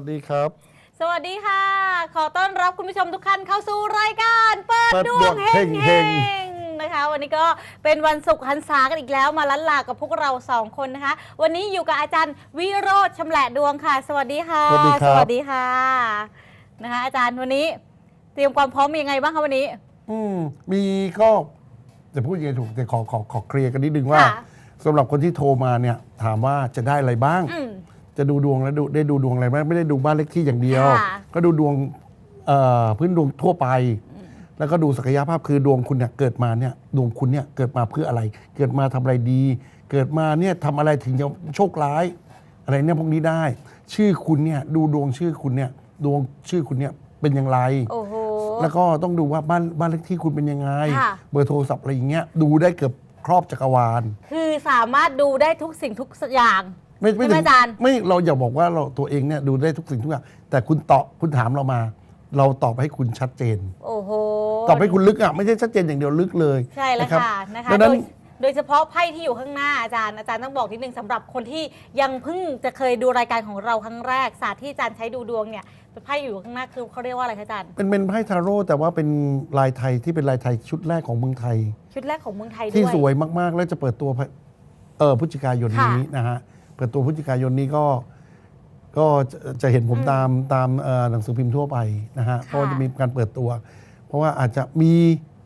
วัสดีครับ สวัสดีค่ะ ขอต้อนรับคุณผู้ชมทุกท่านเข้าสู่รายการ เปิดเปิดดดววงงเฮงเฮเฮงงนะคะ วันนี้ก็เป็นวันศุกร์หันษากันอีกแล้วมาล้านลากับพวกเราสองคนนะคะ วันนี้อยู่กับอาจารย์วิโรธชำแหละดวงค่ะ สวัสดีค่ะ สวัสดีครับ สวัสดีค่ะนะคะอาจารย์วันนี้ เตรียมความพร้อมยังไงบ้างคะวันนี้ อืมมีก็จะพูดยังไงถูกแต่ขอขอขอเคลียร์กันนิดนึงว่าค่ะ สำหรับคนที่โทรมาเนี่ย ถามว่าจะได้อะไรบ้าง อืม จะดูดวงแล้วดูได้ดูดวงอะไรบ้างไม่ได้ดูบ้านเลขที่อย่างเดียว ค่ะ ก็ดูดวงเอ่อพื้นดวงทั่วไป แล้วก็ดูศักยภาพคือดวงคุณเนี่ยเกิดมาเนี่ยดวงคุณเนี่ยเกิดมาเพื่ออะไร เกิดมาทำอะไรดี เกิดมาเนี่ยทำอะไรถึงจะโชคร้าย อะไรเนี่ยพวกนี้ได้ ชื่อคุณเนี่ยดูดวงชื่อคุณเนี่ยดวงชื่อคุณเนี่ยเป็นอย่างไร โอ้โห แล้วก็ต้องดูว่าบ้านบ้านเลขที่คุณเป็นยังไง ค่ะ เบอร์โทรศัพท์อะไรอย่างเงี้ยดูได้เกือบครอบจักรวาล คือสามารถดูได้ทุกสิ่งทุกอย่าง ไม่ไม่ใช่ไหมถึงอาจารย์ ไม่เราอย่าบอกว่าเราตัวเองเนี่ยดูได้ทุกสิ่งทุกอย่างแต่คุณตอบคุณถามเรามา เราตอบให้คุณชัดเจน โอ้โหตอบให้คุณลึกอะไม่ใช่ชัดเจนอย่างเดียวลึกเลยใช่แล้วนรับค่ะนะคะดังโดนั้นยโดยเฉพาะไพ่ที่อยู่ข้างหน้าอาจารย์อาจารย์ต้องบอกนิดนึงสำหรับคนที่ยังเพิ่งจะเคยดูรายการของเราครั้งแรกศาสตร์ที่อาจารย์ใช้ดูดวงเนี่ยเป็นไพ่อยู่ข้างหน้าคือเขาเรียกว่าอะไรคะอาจารย์ เป็นเป็นไพ่ทาโร่แต่ว่าเป็นลายไทยที่เป็นลายไทยชุดแรกของเมืองไทย ชุดแรกของเมืองไทยด้วยที่สวยมากๆ แล้วจะเปิดตัวเออพฤศจิกายนนี้ค่ะนะฮะเปิดตัวพฤศจิกายนนี้ก็ก็จะจะเห็นผมอืมตามตามเอ่อหนังสือพิมพ์ทั่วไปนะฮะค่ะเพราะว่าจะมีการเปิดตัว เพราะว่าอาจจะมี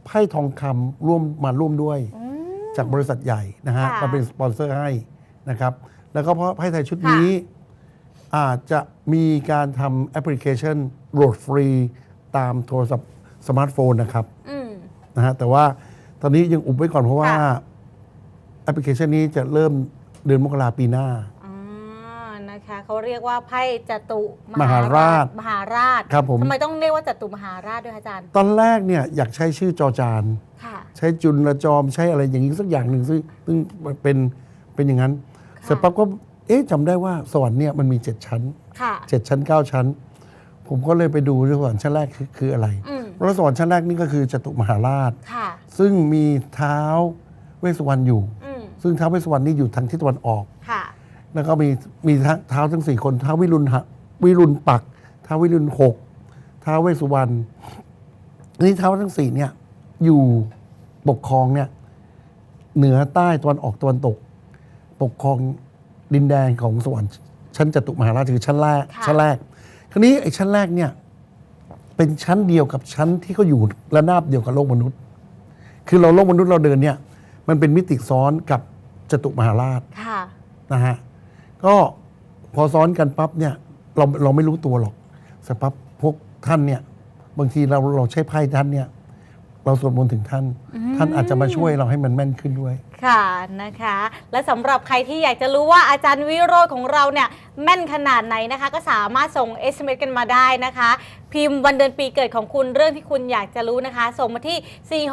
ไพ่ทองคำร่วมมาร่วมด้วยอืมจากบริษัทใหญ่นะฮะค่ะมาเป็นสปอนเซอร์ให้นะครับ แล้วก็เพราะไพ่ไทยชุดนี้ อาจจะมีการทำแอปพลิเคชันโหลดฟรีตามโทรศัพท์สมาร์ทโฟนนะครับอืมนะฮะแต่ว่าตอนนี้ยังอุบไว้ก่อนเพราะว่าค่ะแอปพลิเคชันนี้จะเริ่ม เดือนมกราปีหน้า อ่านะคะเขาเรียกว่าไพ่จตุมหาราชมหาราชครับผม ทำไมต้องเรียกว่าจตุมหาราชด้วยคะอาจารย์ตอนแรกเนี่ยอยากใช้ชื่อจอจาน ค่ะ ใช้จุลจอมใช้อะไรอย่างนี้สักอย่างหนึ่งซึ่งซึ่งเป็นเป็นอย่างนั้น เสร็จปั๊บก็เอ๊ะจำได้ว่าสวรรค์เนี่ยมันมีเจ็ดชั้นค่ะ เจ็ดชั้นเก้าชั้น ผมก็เลยไปดูสวรรค์ชั้นแรกคือคืออะไรอืม แล้วสวรรค์ชั้นแรกนี่ก็คือจตุมหาราช ค่ะ ซึ่งมีเท้าเวสสุวรรณอยู่ อืม ซึ่งเท้าเวสสุวรรณนี่อยู่ทางทิศตะวันออก ค่ะ แล้วก็มีมีเท้าทั้งสี่คนเท้าวิรุณหะวิรุณปักษ์เท้าวิรุณหกเท้าเวสสุวรรณนี่เท้าทั้งสี่เนี่ย อยู่ปกครองเนี่ย เหนือใต้ตะวันออกตะวันตก ปกครองดินแดนของสวรรค์ชั้นจตุมหาราชคือชั้นแรกค่ะ ชั้นแรกคราวนี้ไอ้ชั้นแรกเนี่ย เป็นชั้นเดียวกับชั้นที่เขาอยู่ระนาบเดียวกับโลกมนุษย์ คือเราโลกมนุษย์เราเดินเนี่ย มันเป็นมิติซ้อนกับ จตุมหาราชค่ะนะฮะก็พอซ้อนกันปั๊บเนี่ยเราเราไม่รู้ตัวหรอกสักปั๊บพวกท่านเนี่ยบางทีเราเราใช้ไพ่ท่านเนี่ย เราสวดมนต์ถึงท่าน ท่านอาจจะมาช่วยเราให้มันแม่นขึ้นด้วยค่ะนะคะ และสำหรับใครที่อยากจะรู้ว่าอาจารย์วิโรธของเราเนี่ยแม่นขนาดไหนนะคะ ก็สามารถส่ง SMS กันมาได้นะคะ พิมพ์วันเดือนปีเกิดของคุณเรื่องที่คุณอยากจะรู้นะคะ ส่งมาที่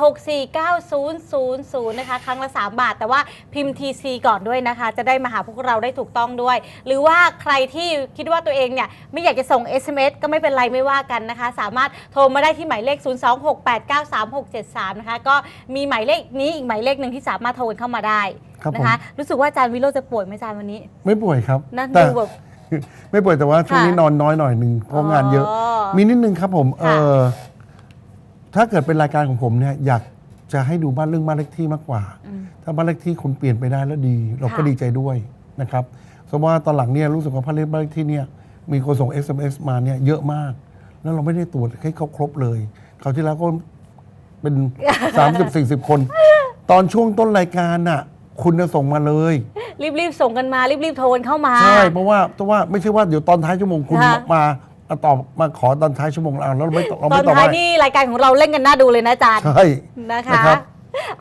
4649000 นะคะ ครั้งละ 3 บาท แต่ว่าพิมพ์ TC ก่อนด้วยนะคะ จะได้มาหาพวกเราได้ถูกต้องด้วย หรือว่าใครที่คิดว่าตัวเองเนี่ยไม่อยากจะส่ง SMS ก็ไม่เป็นไรไม่ว่ากันนะคะ สามารถโทรมาได้ที่หมายเลข 026893673 นะคะ ก็มีหมายเลขนี้อีกหมายเลขหนึ่งที่สามารถโทรกันเข้ามาได้ครับนะคะ รู้สึกว่าอาจารย์วิโรจน์จะป่วยไหมอาจารย์วันนี้ ไม่ป่วยครับนั่นแต่ ดูแบบ ไม่ป่วยแต่ว่าช่วงนี้ค่ะนอนน้อยหน่อยหนึ่งเพราะงานเยอะมีนิดนึงครับผมเอค่ะ อถ้าเกิดเป็นรายการของผมเนี่ยอยากจะให้ดูบ้านเรื่องบ้านเลขที่มากกว่า อืม ถ้าบ้านเลขที่คุณเปลี่ยนไปได้แล้วดี เราก็ค่ะ ดีใจด้วยนะครับสมมติว่าตอนหลังเนี่ยรู้สึกว่าบ้านเลขบ้านเลขที่เนี่ยมีคนส่ง SMS มาเนี่ยเยอะมาก แล้วเราไม่ได้ตรวจให้เขาครบเลยคราวที่แล้วก็เป็น 30 40 คน ตอนช่วงต้นรายการน่ะ คุณจะส่งมาเลย รีบๆส่งกันมารีบๆโทรกันเข้ามา ใช่เพราะว่าเพราะว่าไม่ใช่ว่าเดี๋ยวตอนท้ายชั่วโมงคุณค่ะ มามาตอบมาขอตอนท้ายชั่วโมงเราแล้วเราไม่ตอบเราตอไม่นตอบท้ายให้นี่รายการของเราเล่นกันน่าดูเลยนะอาจารย์ ใช่ นะคะนะครับ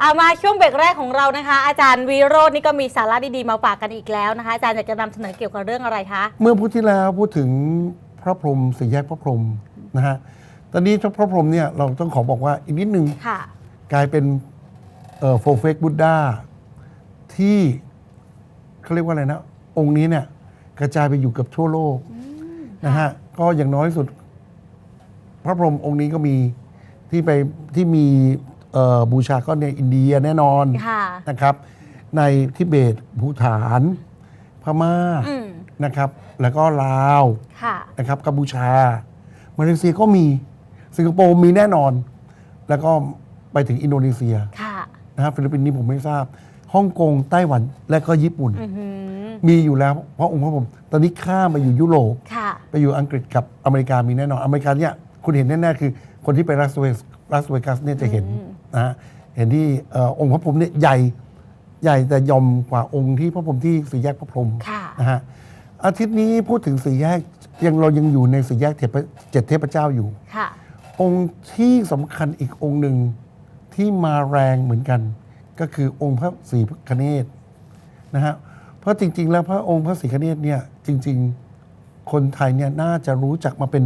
เอามาช่วงเบรกแรกของเรานะคะ อาจารย์วีโรจน์นี่ก็มีสาระดีๆมาฝากกันอีกแล้วนะคะ อาจารย์อยากจะนำเสนอเกี่ยวกับเรื่องอะไรคะ เมื่อพูดที่แล้วพูดถึงพระพรหมสี่แยกพระพรหมนะฮะตอนนี้พระพรหมเนี่ยเราต้องขอบอกว่าอีกนิดนึงค่ะ กลายเป็น โฟเฟกบุตดาที่เขาเรียกว่าอะไรนะ องค์นี้เนี่ยกระจายไปอยู่เกับทั่วโลกนะฮะก็อย่างน้อยสุด พระพรหมองค์นี้ก็มีที่ไปที่มีเอ่อบูชาก็ในอินเดียแน่นอนค่ะนะครับ ในทิเบตภูฐาน พม่าอืมนะครับ แล้วก็ลาวค่ะนะครับกัมพูชา มาเลเซียก็มีสิงคโปร์มีแน่นอน แล้วก็ไปถึงอินโดนีเซีย ค่ะนะครับฟิลิปปินส์นี่ผมไม่ทราบฮ่องกงไต้หวันและก็ญี่ปุ่นอือหือมีอยู่แล้ว เพราะองค์พระผม ตอนนี้ข้ามไปอยู่ยุโรปค่ะไปอยู่อังกฤษกับอเมริกามีแน่นอน อเมริกาเนี่ยคุณเห็นแน่ๆคือ คนที่ไปลาสเวกัสลาสเวกัสเนี่ยจะเห็นนะฮะเห็นที่เอ่อองค์พระพรหมเนี่ยใหญ่ใหญ่แต่ยอมกว่าองค์ที่พระพรหมที่สี่แยกพระพรหมค่ะนะฮะอาทิตย์นี้พูดถึงสี่แยกยังเรายังอยู่ในสี่แยกเทพเจ็ดเทพเจ้าอยู่ค่ะองค์ที่สำคัญอีกองค์หนึ่ง ที่มาแรงเหมือนกัน ก็คือองค์พระศรีคเนศนะฮะเพราะจริง ๆ แล้วพระองค์พระศรีคเนศเนี่ยจริง ๆ คนไทยเนี่ยน่าจะรู้จักมาเป็น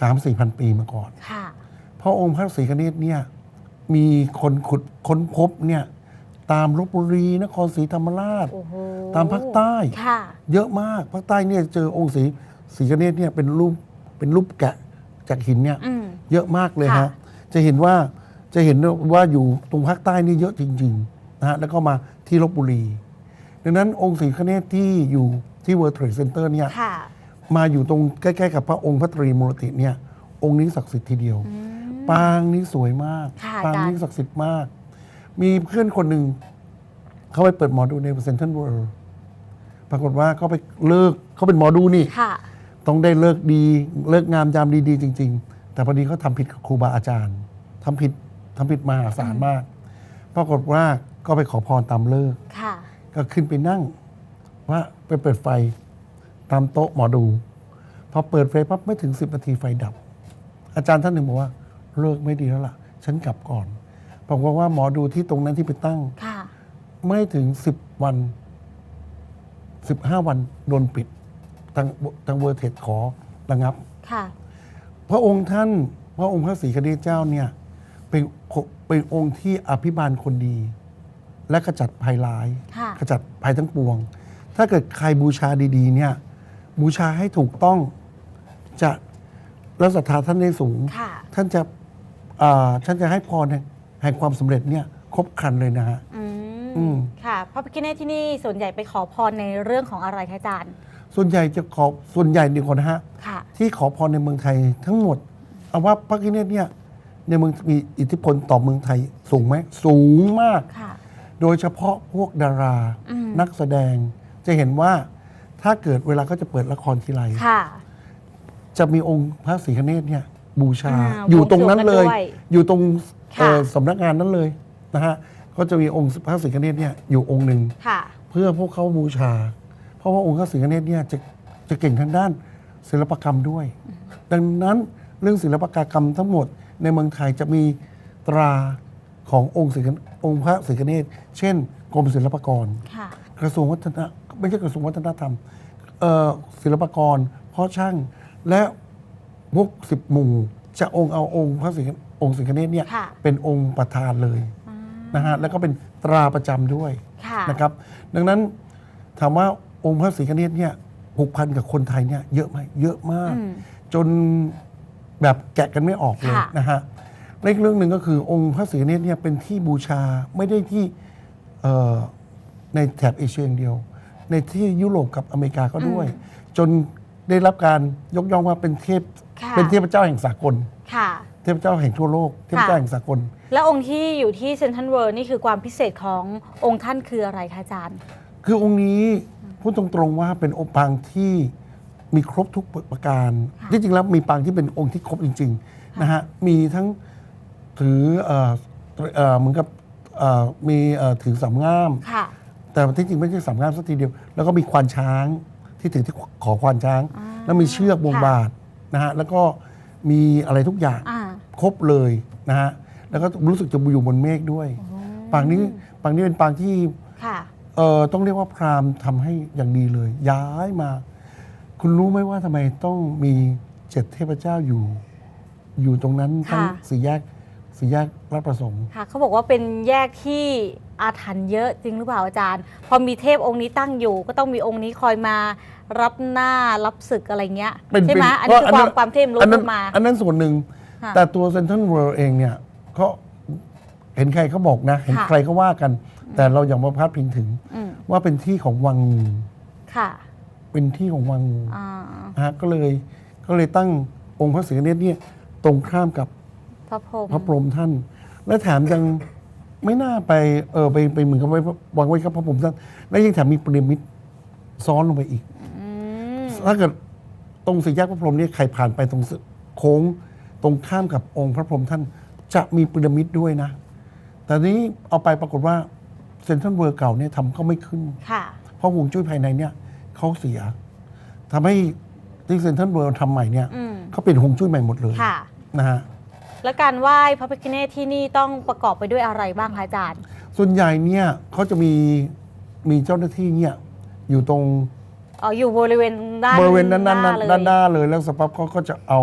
สามสี่พันปีมาก่อนค่ะเพราะองค์พระศรีคเนศเนี่ยมีคนขุดค้นพบเนี่ยตามลบบุรีนครศรีธรรมราชโอ้โหตามภาคใต้ค่ะเยอะมากภาคใต้เนี่ยเจอองค์ศรีศรีคเนศเนี่ยเป็นรูปเป็นรูปแกะจากหินเนี่ยอืมเยอะมากเลยค่ะฮะจะเห็นว่า จะเห็นว่าอยู่ตรงภาคใต้นี่เยอะจริงๆนะฮะแล้วก็มาที่ลบบุรี ดังนั้นองค์ศรีคเนศที่อยู่ที่ World Trade Center เนี่ยค่ะมาอยู่ตรงใกล้ๆกับพระองค์พระตรีมูรติเนี่ย องค์นี้ศักดิ์สิทธิ์ทีเดียว ปางนี้สวยมากค่ะปางอาจารย์นี้ศักดิ์สิทธิ์มาก มีเพื่อนคนหนึ่งเขาไปเปิดหมอดูในเซนทรัลเวิลด์ปรากฏว่าเขาไปเลิกเขาเป็นหมอดูนี่ค่ะต้องได้เลิกดี เลิกงามยามดีๆจริง ๆ แต่พอดีเขาทำผิดกับครูบาอาจารย์ทำผิด ทำผิดมหาศาลมาก ปรากฏว่าก็ไปขอพรตามเลิกค่ะ ก็ขึ้นไปนั่ง ว่าไปเปิดไฟตามโต๊ะหมอดู พอเปิดไฟปั๊บไม่ถึงสิบนาทีไฟดับ อาจารย์ท่านหนึ่งบอกว่าเลิกไม่ดีแล้วล่ะ ฉันกลับก่อนบอกว่าว่าหมอดูที่ตรงนั้นที่ไปตั้ง ค่ะ ไม่ถึงสิบวันสิบห้าวันโดนปิดทางทางเวอร์เทดขอระงับ ค่ะ พระองค์ท่าน พระองค์พระศรีคเนศเจ้าเนี่ย เป็นเป็นองค์ที่อภิบาลคนดี และขจัดภัยร้าย ค่ะ ขจัดภัยทั้งปวง ถ้าเกิดใครบูชาดีๆ เนี่ย บูชาให้ถูกต้องจะแล้วศรัทธาท่านได้สูง ค่ะ ท่านจะอ่าท่านจะให้พรแห่งแห่งความสำเร็จเนี่ยครบครันเลยนะฮะ อือืมมค่ะพระพิฆเนศที่นี่ส่วนใหญ่ไปขอพรในเรื่องของอะไรคะอาจารย์ ส่วนใหญ่จะขอส่วนใหญ่ดีกว่านะฮะ ค่ะ ที่ขอพรในเมืองไทยทั้งหมดเอาว่าพระกิเนศเนี่ย ในเมืองมีอิทธิพลต่อเมืองไทยสูงไหมสูงมาก ค่ะ โดยเฉพาะพวกดาราอืม นักแสดง จะเห็นว่าถ้าเกิดเวลาเขาจะเปิดละครทีไร ค่ะ จะมีองค์พระศรีคเนศเนี่ยบูชาอ่าอยู่ตรงนั้นเลย บวงสรวงกันด้วยอยู่ตรงค่ะ เอ่อสำนักงานนั้นเลยนะฮะก็จะมีองค์พระศรีคเนศเนี่ยอยู่องค์หนึ่งค่ะ เพื่อพวกเขาบูชา เพราะว่าองค์พระศรีคเนศเนี่ยจะจะเก่งทางด้านศิลปกรรมด้วย ดังนั้นเรื่องศิลปกรรมทั้งหมด ในเมืองไทยจะมีตราขององค์ศรีคองค์พระศรีคเนศเช่น กรมศิลปากร ค่ะกระทรวงวัฒนไม่ใช่กระทรวงวัฒนธรรมเอ่อศิลปากรพ่อช่างและพวกสิบหมู่จะองค์เอาองค์พระศรีองค์ศรีคเนศเนี่ยค่ะ เป็นองค์ประธานเลยนะฮะแล้วก็เป็นตราประจำด้วย ค่ะนะครับ ดังนั้นถามว่าองค์พระศรีคเนศเนี่ยผูกพันกับคนไทยเนี่ยเยอะไหมเยอะมาก อืมจน แบบแกะกันไม่ออกเลยค่ะนะฮะและอีกเรื่องหนึ่งก็คือองค์พระศรีคเนศเนี่ยเป็นที่บูชาไม่ได้ที่เอ่อในแถบเอเชียอย่างเดียว ในที่ยุโรปกับอเมริกาก็ด้วย จนได้รับการยกย่องว่าเป็นเทพค่ะ เป็นเทพเจ้าแห่งสากล ค่ะ เทพเจ้าแห่งทั่วโลกเทพเจ้าแห่งสากล แล้วองค์ที่อยู่ที่เซนทรัลเวิลด์นี่คือความพิเศษขององค์ท่านคืออะไรคะอาจารย์ คือองค์นี้พูดตรงๆว่าเป็นองค์ปางที่ มีครบทุกประการค่ะที่จริงแล้วมีปางที่เป็นองค์ที่ครบจริงๆนะฮะมีทั้งถือเอ่อเอ่อเหมือนกับเอ่อมีเอ่อถือสามง่ามค่ะแต่ที่จริงไม่ใช่สามง่ามสักทีเดียว แล้วก็มีควานช้างที่ถือที่ขอควานช้างอ่าแล้วมีเชือกวงค่ะบาทนะฮะแล้วก็มีอะไรทุกอย่างอ่าครบเลยนะฮะแล้วก็รู้สึกจะอยู่บนเมฆด้วยปางนี้ปางนี้เป็นปางที่ค่ะเอ่อต้องเรียกว่าพราหมณ์ทำให้อย่างดีเลย ย้ายมา คุณรู้ไหมว่าทำไมต้องมีเจ็ดเทพเจ้าอยู่ อยู่ตรงนั้นทั้งค่ะ สี่แยกสี่แยกราชประสงค์ ค่ะเขาบอกว่าเป็นแยกที่อาถรรพ์เยอะจริงหรือเปล่าอาจารย์ พอมีเทพองค์นี้ตั้งอยู่ ก็ต้องมีองค์นี้คอยมา รับหน้ารับศึกอะไรเงี้ยเป็นใช่ไหมเป็นอันนี้คือเพคราะวามอันนั้นความเทพรู้อันนั้นมา อันนั้นส่วนหนึ่ง ค่ะแต่ตัวเซนทรัลเวิลด์เองเนี่ยเขาเห็นใครเขาบอกนะ เห็นค่ะ ใครเขาว่ากัน แต่เราอย่ามาพาดพิงถึง อืมว่าเป็นที่ของวังงูค่ะ เเป็นที่ของวังงูอ่านะฮะก็เลยก็เลยตั้งองค์พระศรีอเนศเนี่ยตรงข้ามกับพระพรหมพระพรหมท่าน และแถมยังไม่น่าไปเออไปไปเหมือนกับไว้วางไว้กับพระพรหมท่านและยังแถมมีพีระมิดซ้อนลงไปอีก อืมถ้าเกิดตรงสี่แยกพระพรหมเนี่ยใครผ่านไปตรงโค้งตรงข้ามกับองค์พระพรหมท่านจะมีพีระมิดด้วยนะ แต่นี้เอาไปปรากฏว่าเซ็นทรัลเวิร์เก่าเนี่ยทำก็ไม่ขึ้น ค่ะ เพราะฮวงจุ้ยภายในเนี่ย เขาเสียทำให้ที่เซ็นทรัลเวิร์ทำใหม่เนี่ยอืมเขาเป็นฮวงจุ้ยใหม่หมดเลยค่ะ นะฮะ แล้วการไหว้พระพิฆเนศที่นี่ต้องประกอบไปด้วยอะไรบ้างคะอาจารย์ ส่วนใหญ่เนี่ยเขาจะมีมีเจ้าหน้าที่เนี่ยอยู่ตรงอ๋ออยู่บริเวณด้านบริเวณด้านด้านหด้านเลยด้านหน้าเลยแล้วสปั๊บเขาก็จะเอา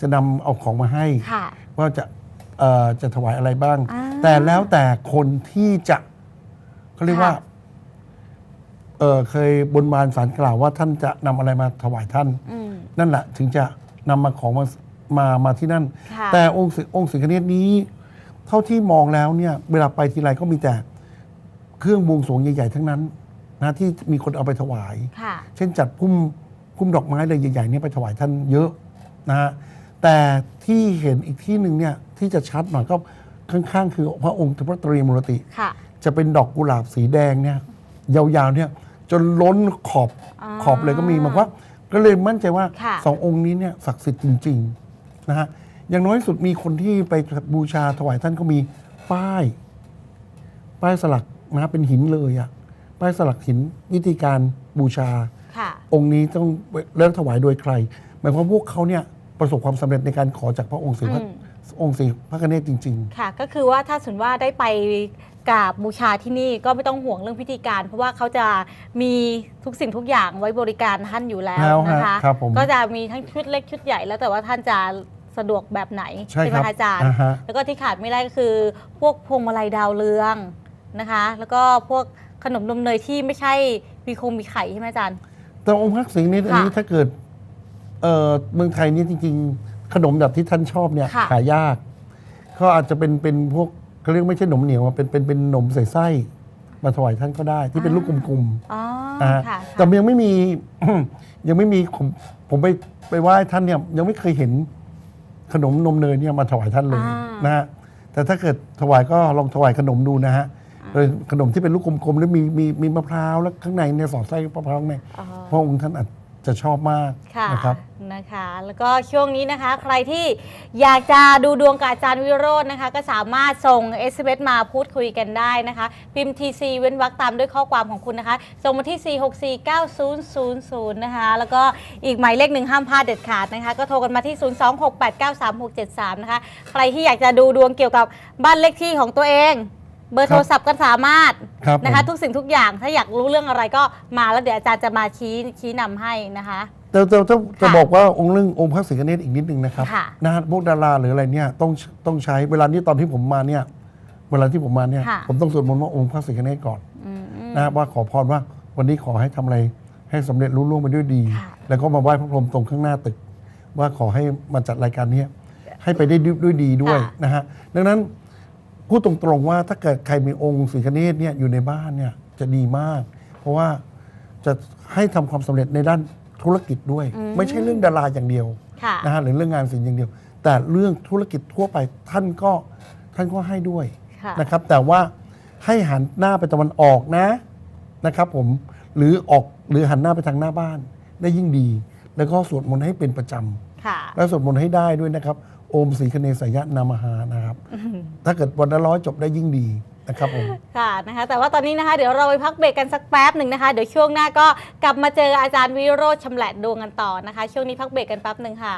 จะนำเอาของมาให้ ค่ะ ว่าจะเอ่อจะถวายอะไรบ้าง อ่าแต่แล้วแต่คนที่จะเขาเรียกว่าค่ะ เออเคยบนบานสารกล่าวว่าท่านจะนำอะไรมาถวายท่าน อืม นั่นแหละถึงจะนำมาของมามามาที่นั่น ค่ะ แต่องค์สิองค์สิงคเนตนี้ เท่าที่มองแล้วเนี่ยเวลาไปทีไรก็มีแต่เครื่องบวงสรวงใหญ่ๆทั้งนั้นนะที่มีคนเอาไปถวาย ค่ะ เช่นจัดพุ่มพุ่มดอกไม้เลยใหญ่ๆเนี่ยไปถวายท่านเยอะนะฮะแต่ที่เห็นอีกที่หนึ่งเนี่ยที่จะชัดหน่อยก็ข้างๆ คือพระองค์พระตรีมูรติ ค่ะ จะเป็นดอกกุหลาบสีแดงเนี่ยยาวๆเนี่ย จนล้นขอบอ่าขอบเลยก็มีหมายความว่า ก็เลยมั่นใจว่าค่ะ สององค์นี้เนี่ยศักดิ์สิทธิ์จริงๆนะฮะอย่างน้อยสุดมีคนที่ไปบูชาถวายท่านก็มีป้าย ป้ายสลักนะเป็นหินเลยอะป้ายสลักหินวิธีการบูชา ค่ะ องค์นี้ต้องเริ่มถวายโดยใคร หมายความว่าพวกเขาเนี่ยประสบความสำเร็จในการขอจากพระองค์ศรีพระอืม องค์ศรีพระกเนศจริงค่ะ ก็คือว่าถ้าสมมติว่าได้ไปกราบบูชาที่นี่ก็ไม่ต้องห่วงเรื่องพิธีการ เพราะว่าเขาจะมีทุกสิ่งทุกอย่างไว้บริการท่านอยู่แล้วแล้วฮะนะคะ ครับผม ก็จะมีทั้งชุดเล็กชุดใหญ่แล้วแต่ว่าท่านจะสะดวกแบบไหนๆใช่ไหคมรับคะอาจารย์อ่าฮะ แล้วก็ที่ขาดไม่ได้ก็คือ พวกพวงมาลัยดาวเรืองนะคะ แล้วก็พวกขนมนมเนยที่ไม่ใช่มีคงมีไข่ใช่ไหมอาจารย์ แต่องค์พระสิงห์นี่อันนี้ค่ะ ถ้าเกิดเอ่อเมืองไทยนี่จริง ๆ ขนมแบบที่ท่านชอบเนี่ยค่ะหายาก ก็อาจจะเป็นเป็นพวกเขาเรียกไม่ใช่ขนมเหนียวอะเป็นเป็นเป็นขนมใส่ไส้มาถวายท่านก็ได้ที่เป็นลูกกลมอ๋อๆนะฮะค่ะแต่ยังไม่มี ยังไม่มีผมผมไปไปไหว้ท่านเนี่ยยังไม่เคยเห็นขนมนมเนยเนี่ยมาถวายท่านเลยอ่านนะฮะแต่ถ้าเกิดถวายก็ลองถวายขนมดูนะฮะโดยขนมที่เป็นลูกกลมๆแล้วมีมีมีมะพร้าวแล้วข้างในเนี่ยสอดไส้มะพร้าวข้างในอ๋อ พระองค์ท่านอาจ จะชอบมากค่ะนะครับนะคะ แล้วก็ช่วงนี้นะคะ ใครที่อยากจะดูดวงกับอาจารย์วิโรจน์นะคะ ก็สามารถส่ง s อ s มาพูดคุยกันได้นะคะ พิมพ์ TC เว้นวรรคตามด้วยข้อความของคุณนะคะ ส่งมาที่ 4649000 นะคะ แล้วก็อีกหมายเลขหนึ่งห้ามพลาดเด็ดขาดนะคะ ก็โทรกันมาที่ 026893673 นะคะ ใครที่อยากจะดูดวงเกี่ยวกับบ้านเลขที่ของตัวเอง เบอร์โทรศัพท์ก็สามารถครับนะคะ ผม ทุกสิ่งทุกอย่างถ้าอยากรู้เรื่องอะไรก็มาแล้วเดี๋ยวอาจารย์จะมาชี้ชี้นำให้นะคะ แต่แต่แต่จะค่ะบอกว่าองค์เรื่ององค์พระศรีกเนศอีกนิดนึงนะครับค่ะ นะฮะพวกดาราหรืออะไรเนี่ยต้องต้องใช้เวลานี้ตอนที่ผมมาเนี่ยเวลาที่ผมมาเนี่ย ค่ะ ผมต้องสวดมนต์ว่าองค์พระศรีกเนศก่อน อืมนะฮะว่าขอพรว่าวันนี้ขอให้ทำอะไรให้สำเร็จรุ่ล่วงไปด้วยดี ค่ะแล้วก็มาไหว้พระพรหมตรงข้างหน้าตึก ว่าขอให้มาจัดรายการเนี้ยให้ไปได้ด้วยด้วยดีด้วยค่ะ นะฮะดังนั้น พูดตรงๆว่าถ้าเกิดใครมีองค์ศรีกเนศเนี่ยอยู่ในบ้านเนี่ยจะดีมาก เพราะว่าจะให้ทำความสำเร็จในด้านธุรกิจด้วย ไม่ใช่เรื่องดาราอย่างเดียวค่ะนะฮะหรือเรื่องงานศิลป์อย่างเดียว แต่เรื่องธุรกิจทั่วไปท่านก็ท่านก็ให้ด้วยค่ะนะครับ แต่ว่าให้หันหน้าไปตะวันออกนะนะครับ ผมหรือออกหรือหันหน้าไปทางหน้าบ้านได้ยิ่งดี แล้วก็สวดมนต์ให้เป็นประจำค่ะแล้วสวดมนต์ให้ได้ด้วยนะครับ โอมศรีคเนสยะนามหานะครับ ถ้าเกิดวันละร้อยจบได้ยิ่งดีนะครับผมค่ะนะคะแต่ว่าตอนนี้นะคะเดี๋ยวเราไปพักเบรกกันสักแป๊บหนึ่งนะคะ เดี๋ยวช่วงหน้าก็กลับมาเจออาจารย์วิโรธชำแหละดวงกันต่อนะคะ ช่วงนี้พักเบรกกันแป๊บหนึ่งค่ะ